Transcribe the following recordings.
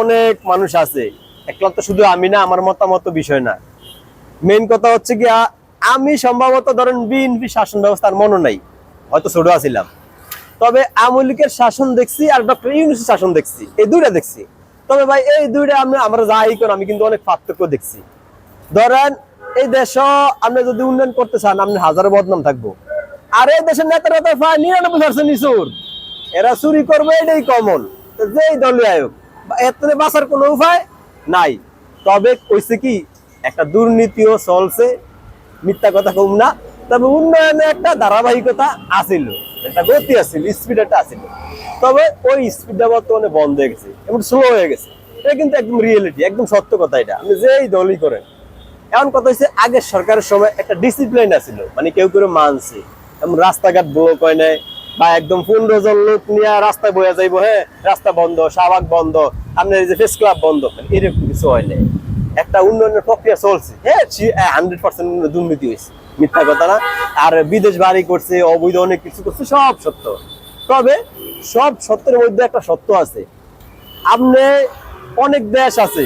অনেক মানুষ আছে। একলা তো শুধু আমি না, আমার মতামত বিষয় না। মেইন কথা হচ্ছে কি আমি সম্ভবত ধরেন বিএনপি শাসন ব্যবস্থার মনে নাই, হয়তো ছোট আছিলাম। তবে আওয়ামী লীগের শাসন দেখছি আর ডক্টর ইউনুসের শাসন দেখছি, এই দুইটা দেখছি। তবে ভাই, এই দুইটা আমি, আমরা যাই করি আমি কিন্তু অনেক পার্থক্য দেখছি। ধরেন, এই দেশ আপনি যদি উন্নয়ন করতে চান আপনি হাজারো বদনাম থাকব। আর এই দেশের নেতারা তো প্রায় নিরানব্বই পার্সেন্ট এরা চুরি করবে, এটাই কমন যেই দলীয় আয়োগ থেকে বাঁচার কোনো উপায় নাই। তবে কইছে কি, একটা দুর্নীতিও চলছে, মিথ্যা কথা কম না, তবে উন্নয়নে একটা ধারাবাহিকতা আছিল, একটা গতি আছিল স্পিড একটা আছিল। তবে ওই স্পিডটা বর্তমানে বন্ধ হয়ে গেছে এবং স্লো হয়ে গেছে। এটা কিন্তু একদম রিয়েলিটি একদম সত্য কথা এটা। আপনি যেই দলই করেন এমন কথা হচ্ছে আগের সরকারের সময় একটা ডিসিপ্লিন আছিল মানে কেউ কেউ মানছে রাস্তাঘাট ব্লক হয় নাই বা একদম পনেরো জন লোক নিয়ে রাস্তায় বয়ে যাইবো হ্যাঁ? রাস্তা বন্ধ, শাহবাগ বন্ধ, আপনার যে ফেস ক্লাব বন্ধ মানে এরকম কিছু হয় নাই। একটা উন্নয়নের প্রক্রিয়া চলছে হ্যাঁ? হান্ড্রেড পার্সেন্ট দুর্নীতি হয়েছে, মিথ্যা কথা না। আর বিদেশ বাড়ি করছে, অবৈধ অনেক কিছু করছে, সব সত্য। তবে সব সত্যের মধ্যে একটা সত্য আছে। আপনি অনেক দেশ আছে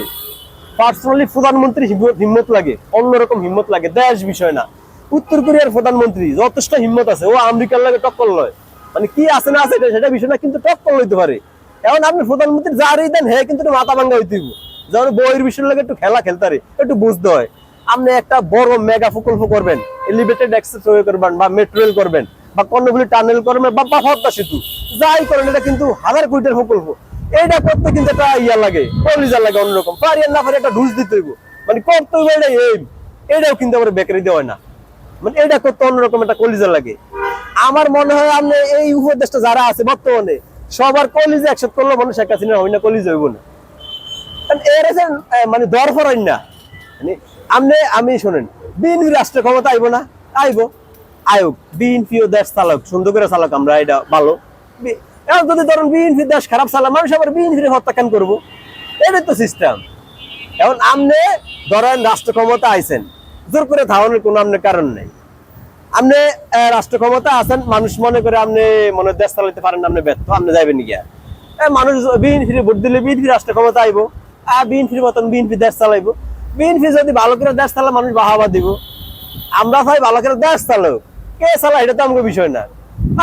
পার্সোনালি প্রধানমন্ত্রী হিম্মত লাগে, অন্যরকম হিম্মত লাগে, দেশ বিষয় না। উত্তর কোরিয়ার প্রধানমন্ত্রী, যথেষ্ট হিম্মত আছে, ও আমেরিকার লাগে টক্কর লয়। মানে কি আছে না আছে সেটা বিষয় না কিন্তু টক্কর লইতে পারে। এখন আপনি প্রধানমন্ত্রী যারই দেন হ্যাঁ কিন্তু মাথা ভাঙ্গা হইতে। যেমন বইয়ের বিষয়ের লাগে একটু খেলা খেলতে পারে একটু বুঝতে হয়। আপনি একটা বড় মেগা প্রকল্প করবেন এলিভেটেড অ্যাক্সেস ওয়ে করবেন, বা মেট্রো রেল করবেন, বা কর্ণগুলি টানেল করবেন, বা পদ্মা সেতু, যাই করেন, এটা কিন্তু হাজার কোটির প্রকল্প। এইটা করতে কিন্তু একটা ইয়া লাগে, কলিজা লাগে অন্যরকম। পারি না পারি একটা ঢুস দিতে হইব। মানে করতে হইব এটা এইম এটাও কিন্তু আমার বেকারি দেওয়া না। মানে এটা করতে অন্যরকম একটা কলিজা লাগে। আমার মনে হয় আপনি এই উপদেশটা যারা আছে বর্তমানে সবার কলিজা একসাথে করলে মনে হয় শেখ হাসিনা হয় না কলিজা হইব না। এর আছে, মানে দর ফরাই না। মানে আপনি আমি শোনেন বিএনপি রাষ্ট্র ক্ষমতা আইব না? আইব। আয়োগ বিএনপি ও দেশ চালক সুন্দর করে চালক আমরা এটা ভালো। যদি ধরুন বিএনপি দেশ খারাপ চালাক মানুষ আবার বিএনপি হত্যাকাণ্ড করব। এটাই তো সিস্টেম এখন আপনি ধরেন রাষ্ট্র ক্ষমতা আইছেন জোর করে ধারণের কোনো আপনার কারণ নেই। আপনি রাষ্ট্র ক্ষমতা আছেন, মানুষ মনে করে আপনি মনে দেশ চালাইতে পারেন আপনি ব্যর্থ আপনি যাবেন গিয়া। মানুষ বিএনপি ভোট দিলে বিএনপি রাষ্ট্র ক্ষমতা আইব আর বিএনপির মতন বিএনপি দেশ চালাইবো। বিএনপি যদি ভালো করে দেশ চালা মানুষ বাহাবা দিব। আমরা ভাই ভালো করে দেশ চালাও। কে চালা এটা তো আমাকে বিষয় না।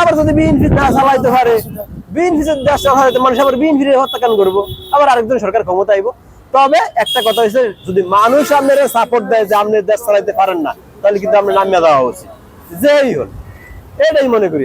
আবার যদি বিএনপি না চালাইতে পারে, বিএনপি যদি দেশ চালাইতে মানুষ আবার বিএনপি হত্যাকাণ্ড করব। আবার আরেকজন সরকার ক্ষমতা আইব। তবে একটা কথা হচ্ছে যদি মানুষ আপনার সাপোর্ট দেয় যে আপনি দেশ চালাইতে পারেন না, তাহলে কিন্তু আপনার নামিয়ে দেওয়া উচিত। যেই হল এটাই মনে করি।